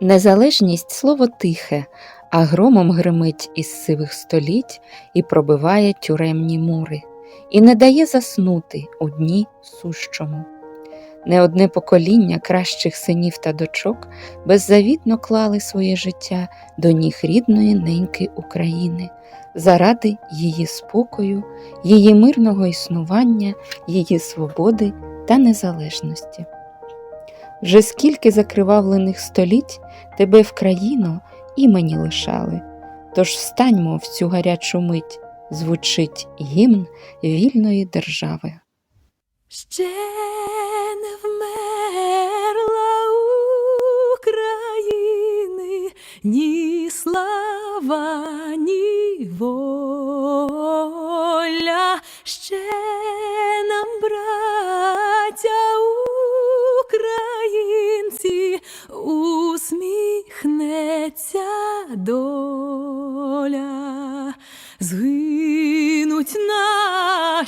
Незалежність слово тихе, а громом гримить із сивих століть і пробиває тюремні мури, і не дає заснути у дні сущому. Не одне покоління кращих синів та дочок беззавітно клали своє життя до ніг рідної неньки України заради її спокою, її мирного існування, її свободи та незалежності. Вже скільки закривавлених століть тебе в країну імені лишали, тож встаньмо в цю гарячу мить, звучить гімн вільної держави. Ще не вмерла України ні слава, ні воля,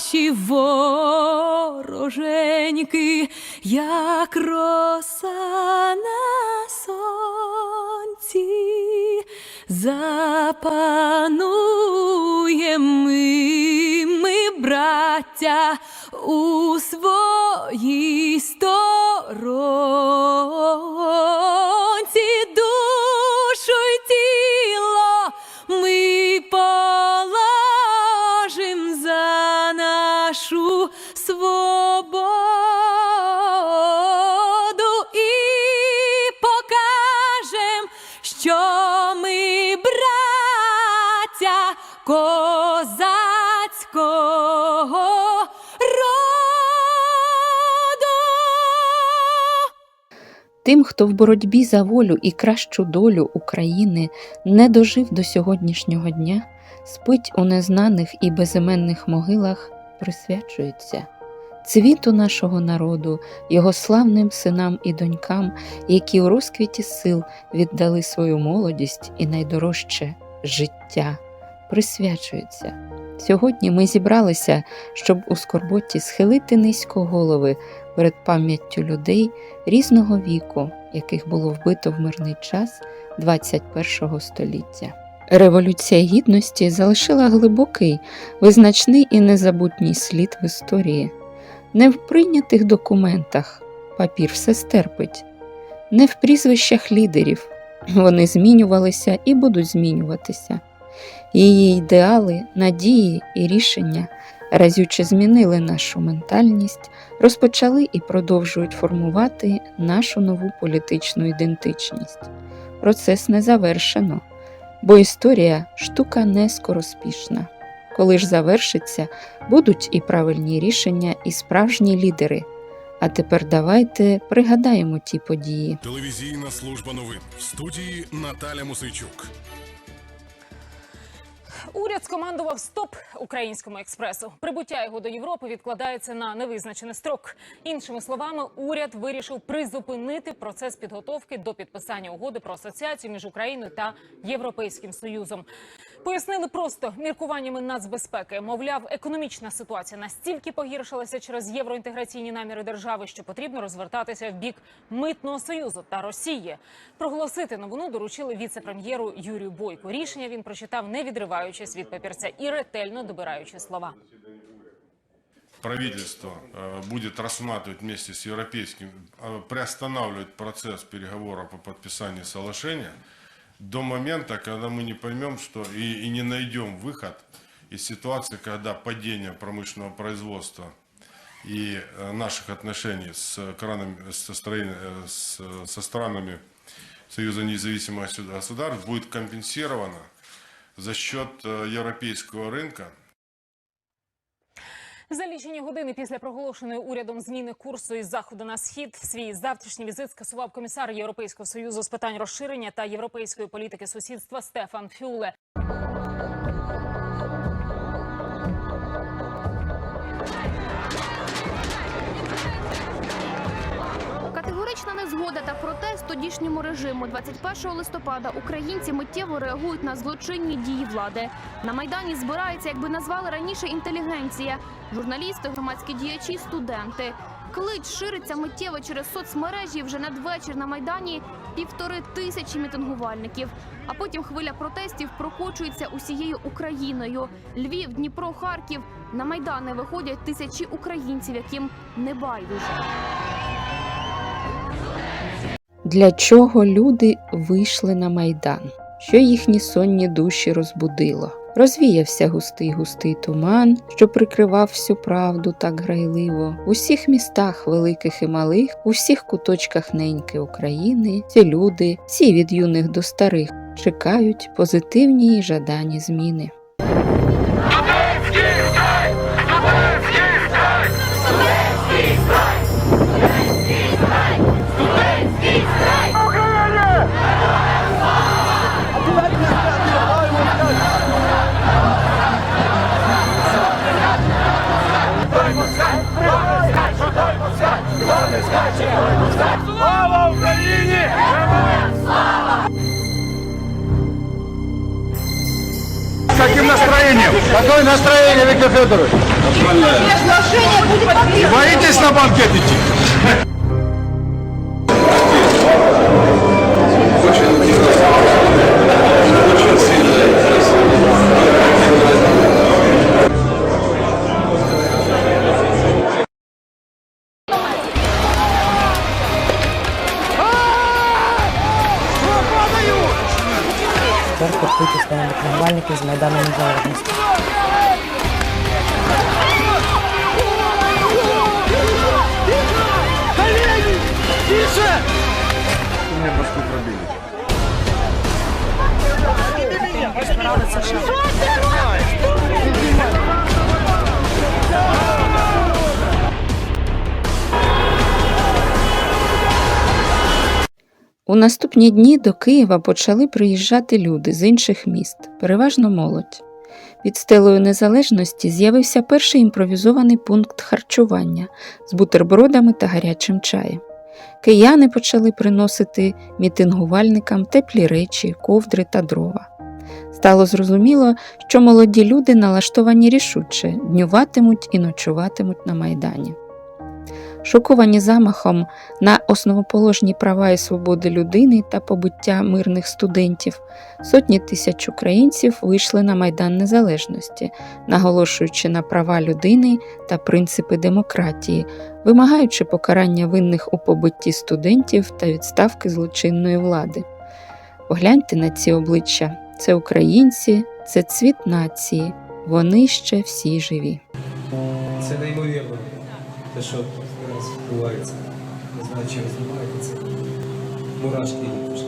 наші вороженьки, як роса на сонці, запануєм ми, ми, браття, у своїй Тим, хто в боротьбі за волю і кращу долю України не дожив до сьогоднішнього дня, спить у незнаних і безіменних могилах, присвячується цвіту нашого народу, його славним синам і донькам, які у розквіті сил віддали свою молодість і найдорожче життя, присвячується. Сьогодні ми зібралися, щоб у скорботі схилити низько голови перед пам'яттю людей різного віку, яких було вбито в мирний час 21 століття. Революція гідності залишила глибокий, визначний і незабутній слід в історії. Не в прийнятих документах папір все стерпить, не в прізвищах лідерів. Вони змінювалися і будуть змінюватися. Її ідеали, надії і рішення разюче змінили нашу ментальність, розпочали і продовжують формувати нашу нову політичну ідентичність. Процес не завершено, бо історія штука не скороспішна. Коли ж завершиться, будуть і правильні рішення, і справжні лідери. А тепер давайте пригадаємо ті події. Телевізійна служба новин в студії Наталя Мусейчук. Уряд скомандував стоп українському експресу. Прибуття його до Європи відкладається на невизначений строк. Іншими словами, уряд вирішив призупинити процес підготовки до підписання угоди про асоціацію між Україною та Європейським Союзом. Пояснили просто міркуваннями нацбезпеки. Мовляв, економічна ситуація настільки погіршилася через євроінтеграційні наміри держави, що потрібно розвертатися в бік митного союзу та Росії. Проголосити новину доручили віце-прем'єру Юрію Бойку. Рішення він прочитав, не відриваючись від папірця і ретельно добираючи слова. Правительство э, будет рассматривать вместе с европейским, э, приостанавливать процесс переговоров по подписанию соглашения до момента, когда мы не поймем, что и, и не найдем выход из ситуации, когда падение промышленного производства и э, наших отношений с, кранами- со, стран- э, с- со странами Союза независимых государств будет компенсировано за счет э, европейского рынка, За лічені години після проголошеної урядом зміни курсу із заходу на схід свій завтрашній візит скасував комісар Європейського союзу з питань розширення та європейської політики сусідства Стефан Фюле. Категорична незгода та протест тодішньому режиму 21 листопада українці миттєво реагують на злочинні дії влади. На майдані збирається, якби назвали раніше інтелігенція, журналісти, громадські діячі, студенти. Клич шириться миттєво через соцмережі. Вже надвечір на майдані півтори тисячі мітингувальників. А потім хвиля протестів прокочується усією Україною. Львів, Дніпро, Харків. На майдани виходять тисячі українців, яким не байдуже. Для чого люди вийшли на майдан? Що їхні сонні душі розбудило? Розвіявся густий густий туман, що прикривав всю правду так грайливо. У всіх містах, великих і малих, у всіх куточках неньки України, ці люди, всі від юних до старих, чекають позитивні й жадані зміни. Каким настроением? Какое настроение, Виктор Федорович? Боитесь на банкет идти? У наступні дні до Києва почали приїжджати люди з інших міст, переважно молодь. Під стелою незалежності з'явився перший імпровізований пункт харчування з бутербродами та гарячим чаєм. Кияни почали приносити мітингувальникам теплі речі, ковдри та дрова. Стало зрозуміло, що молоді люди налаштовані рішуче, днюватимуть і ночуватимуть на майдані. Шоковані замахом на основоположні права і свободи людини та побиття мирних студентів, сотні тисяч українців вийшли на Майдан Незалежності, наголошуючи на права людини та принципи демократії, вимагаючи покарання винних у побитті студентів та відставки злочинної влади. Погляньте на ці обличчя: це українці, це цвіт нації, вони ще всі живі. Це неймовірно. Те, що відбувається. Не знаю, чи розумієте це. Мурашки йдуть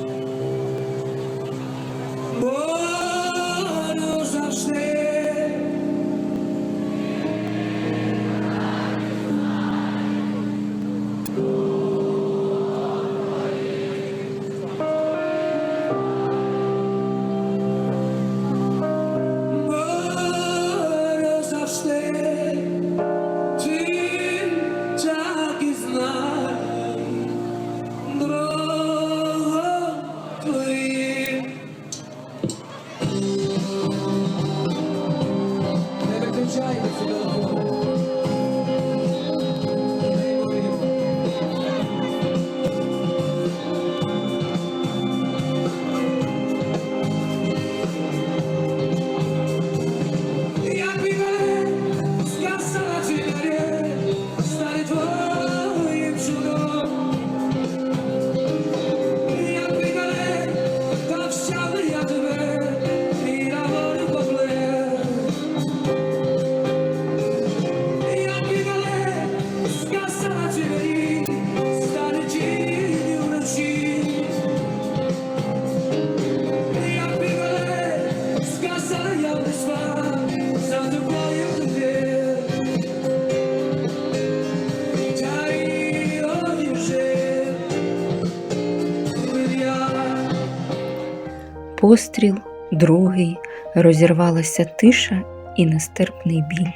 Постріл, другий, розірвалася тиша і нестерпний біль.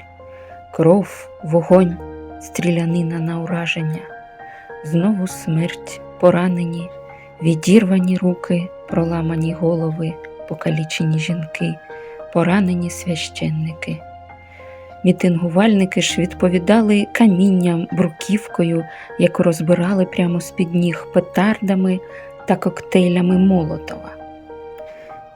Кров, вогонь, стрілянина на ураження. Знову смерть, поранені, відірвані руки, проламані голови, покалічені жінки, поранені священники. Мітингувальники ж відповідали камінням, бруківкою, яку розбирали прямо з-під ніг, петардами та коктейлями Молотова.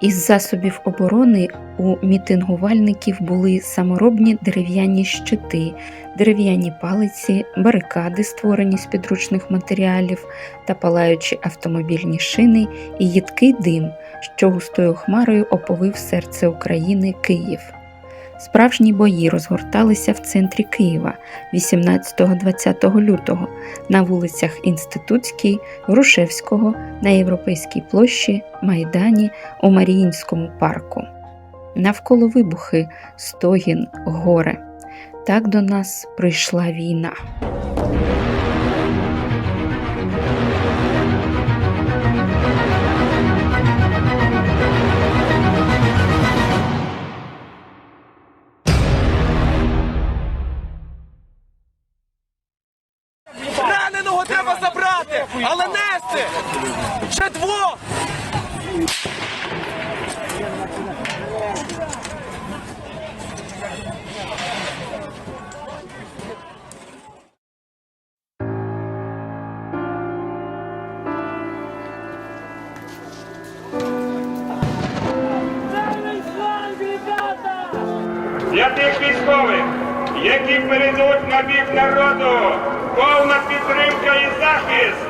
Із засобів оборони у мітингувальників були саморобні дерев'яні щити, дерев'яні палиці, барикади, створені з підручних матеріалів та палаючі автомобільні шини і їдкий дим, що густою хмарою оповив серце України Київ. Справжні бої розгорталися в центрі Києва 18-20 лютого на вулицях Інститутській, Грушевського, на Європейській площі, Майдані, у Маріїнському парку. Навколо вибухи, стогін, горе. Так до нас прийшла війна. Але нести! Ще двох! для тих військових, які перейдуть на бік народу, повна підтримка і захист.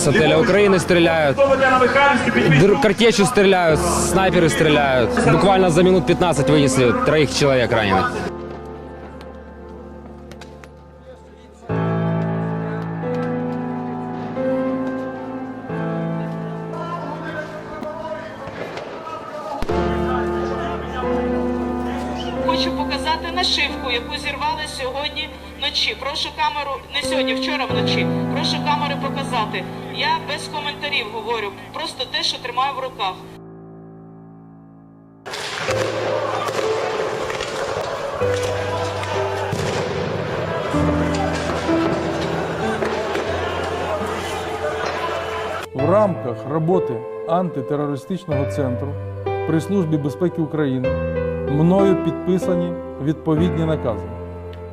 С отеля Украины стреляют, др- картечью стреляют, снайперы стреляют. Буквально за минут 15 вынесли троих человек раненых. В руках. В рамках роботи антитерористичного центру при Службі безпеки України мною підписані відповідні накази.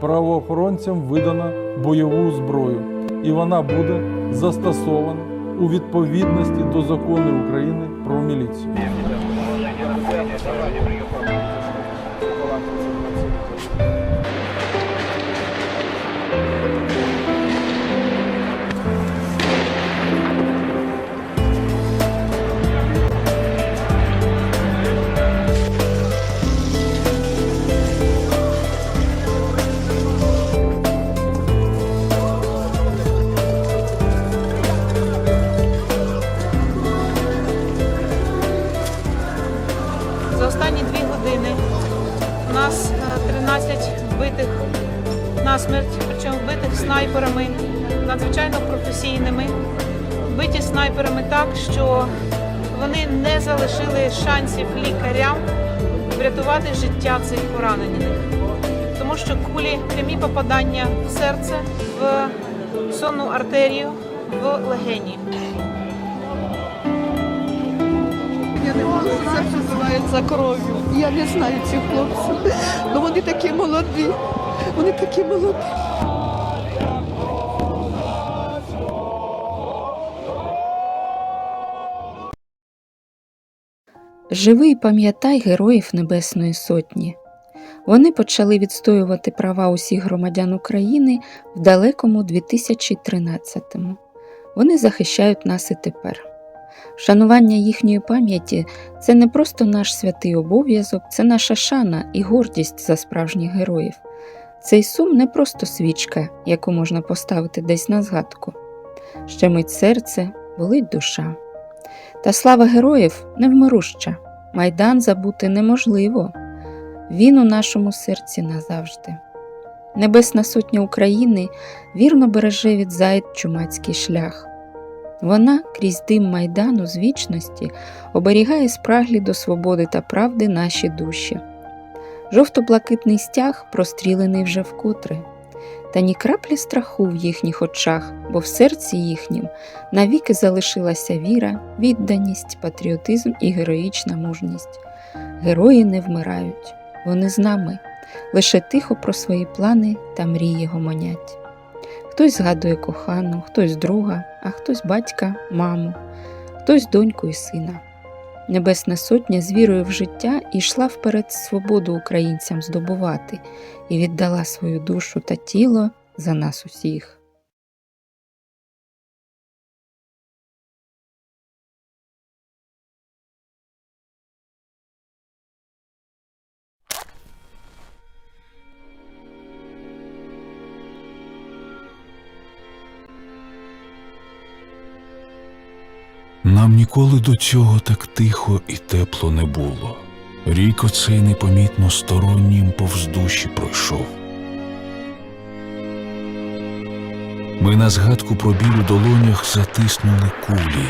Правоохоронцям видано бойову зброю, і вона буде застосована у відповідності до закону України про міліцію. За вбитих насмерть, причому вбитих снайперами, надзвичайно професійними, вбиті снайперами так, що вони не залишили шансів лікарям врятувати життя цих поранених. Тому що кулі прямі попадання в серце, в сонну артерію, в легені. Я не можу серце збивається кров'ю. Я не знаю цих хлопців. Ну вони такі молоді. Вони такі молоді. Живи і пам'ятай героїв Небесної Сотні. Вони почали відстоювати права усіх громадян України в далекому 2013-му. Вони захищають нас і тепер. Вшанування їхньої пам'яті це не просто наш святий обов'язок, це наша шана і гордість за справжніх героїв. Цей сум не просто свічка, яку можна поставити десь на згадку. Щемить серце, болить душа. Та слава героїв невмируща. Майдан забути неможливо. Він у нашому серці назавжди. Небесна сотня України вірно береже від зайд чумацький шлях. Вона крізь дим майдану з вічності оберігає спраглі до свободи та правди наші душі. Жовто-блакитний стяг прострілений вже вкотре. та ні краплі страху в їхніх очах, бо в серці їхнім навіки залишилася віра, відданість, патріотизм і героїчна мужність. Герої не вмирають, вони з нами, лише тихо про свої плани та мрії гомонять. Хтось згадує кохану, хтось друга, а хтось батька, маму, хтось доньку і сина. Небесна сотня з вірою в життя йшла вперед свободу українцям здобувати і віддала свою душу та тіло за нас усіх. Ніколи до цього так тихо і тепло не було. Рік оцей непомітно стороннім повз душі пройшов. Ми на згадку про біль у долонях затиснули кулі,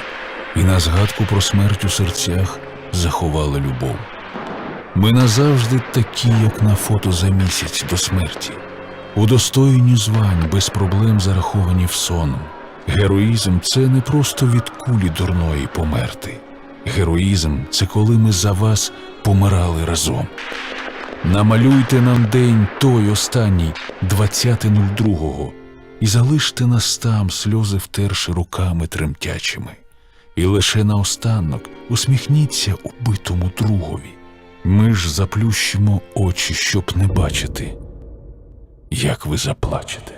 і на згадку про смерть у серцях заховали любов. Ми назавжди такі, як на фото за місяць до смерті, удостоєні звань без проблем зараховані в сон. Героїзм це не просто від кулі дурної померти. Героїзм це коли ми за вас помирали разом. Намалюйте нам день той останній, 20.02, і залиште нас там, сльози втерши руками тремтячими. І лише наостанок усміхніться убитому другові. Ми ж заплющимо очі, щоб не бачити, як ви заплачете.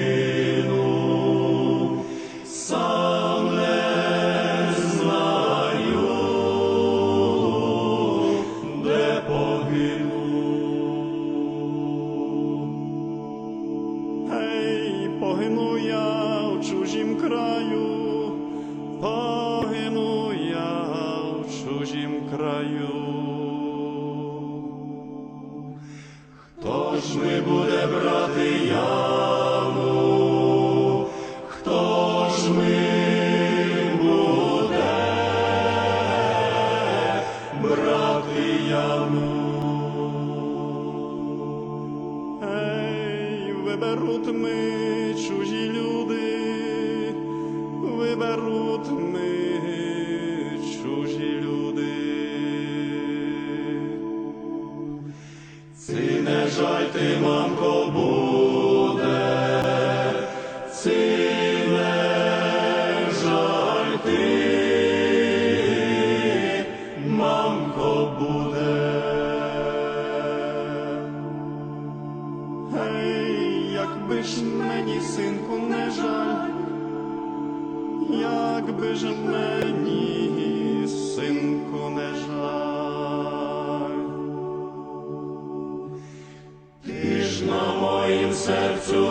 sercu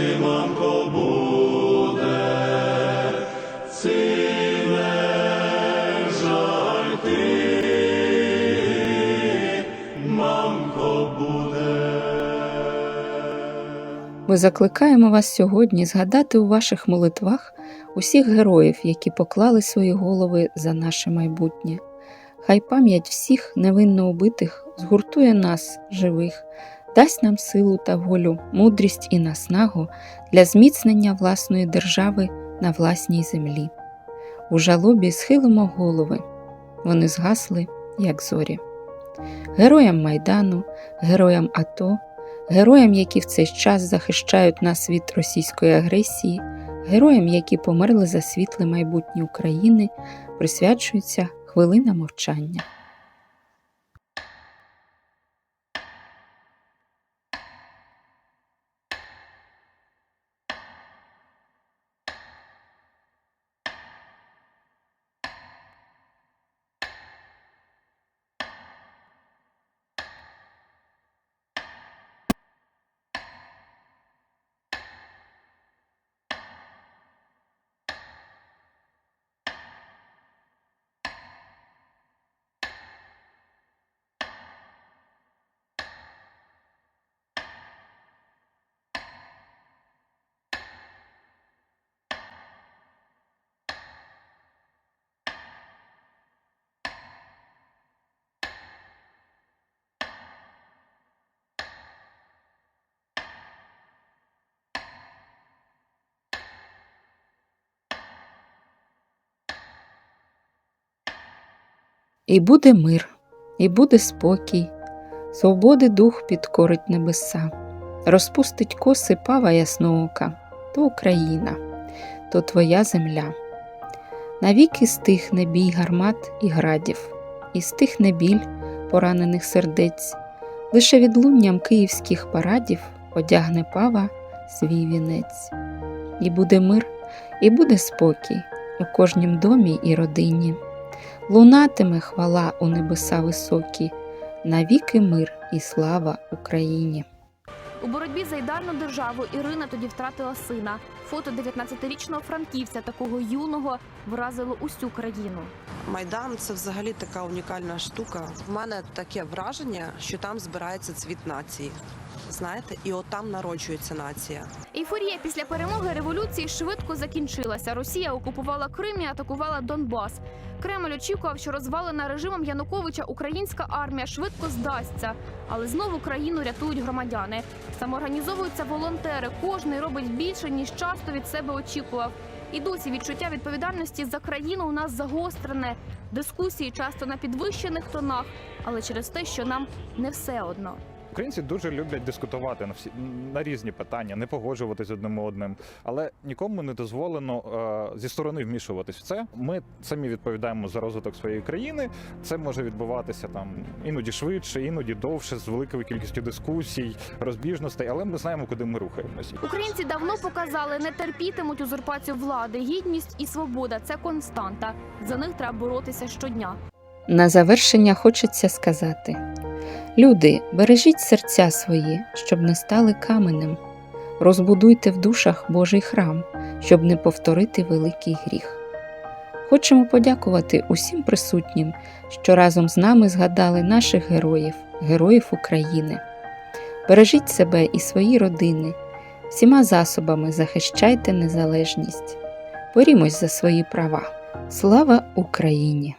ти, мамко, буде, не жаль ти, мамко, буде. Ми закликаємо вас сьогодні згадати у ваших молитвах усіх героїв, які поклали свої голови за наше майбутнє. Хай пам'ять всіх невинно убитих згуртує нас, живих, дасть нам силу та волю, мудрість і наснагу для зміцнення власної держави на власній землі. У жалобі схилимо голови, вони згасли, як зорі. Героям Майдану, героям АТО, героям, які в цей час захищають нас від російської агресії, героям, які померли за світле майбутнє України, присвячується хвилина мовчання. І буде мир, і буде спокій, свободи дух підкорить небеса, розпустить коси пава ясноока, то Україна. то твоя земля. Навіки стихне бій гармат і градів, і стихне біль поранених сердець, лише відлунням київських парадів одягне пава свій вінець. І буде мир, і буде спокій у кожнім домі і родині. Лунатиме хвала у небеса високі, навіки мир і слава Україні. У боротьбі за ідеальну державу Ірина тоді втратила сина. Фото 19-річного франківця, такого юного, вразило усю країну. Майдан це взагалі така унікальна штука. В мене таке враження, що там збирається цвіт нації. Знаєте, і от там народжується нація. Ейфорія після перемоги революції швидко закінчилася. Росія окупувала Крим і атакувала Донбас. Кремль очікував, що розвалена режимом Януковича українська армія швидко здасться, але знову країну рятують громадяни. Самоорганізовуються волонтери. Кожний робить більше ніж часто від себе очікував. І досі відчуття відповідальності за країну у нас загострене. Дискусії часто на підвищених тонах, але через те, що нам не все одно. Українці дуже люблять дискутувати на всі на різні питання, не погоджуватись одним одним, але нікому не дозволено е, зі сторони вмішуватись в це. Ми самі відповідаємо за розвиток своєї країни. Це може відбуватися там іноді швидше, іноді довше, з великою кількістю дискусій, розбіжностей, але ми знаємо, куди ми рухаємося. Українці давно показали, не терпітимуть узурпацію влади. Гідність і свобода це константа. За них треба боротися щодня. На завершення хочеться сказати: люди, бережіть серця свої, щоб не стали каменем. Розбудуйте в душах Божий храм, щоб не повторити великий гріх. Хочемо подякувати усім присутнім, що разом з нами згадали наших героїв, героїв України. Бережіть себе і свої родини, всіма засобами захищайте незалежність. Борімось за свої права. Слава Україні!